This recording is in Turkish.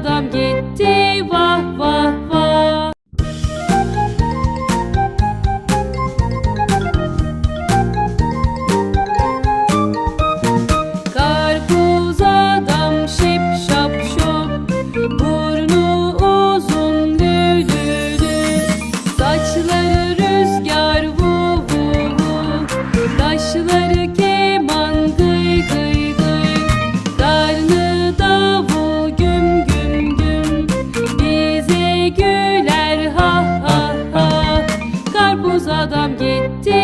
adam gelir. adam gitti.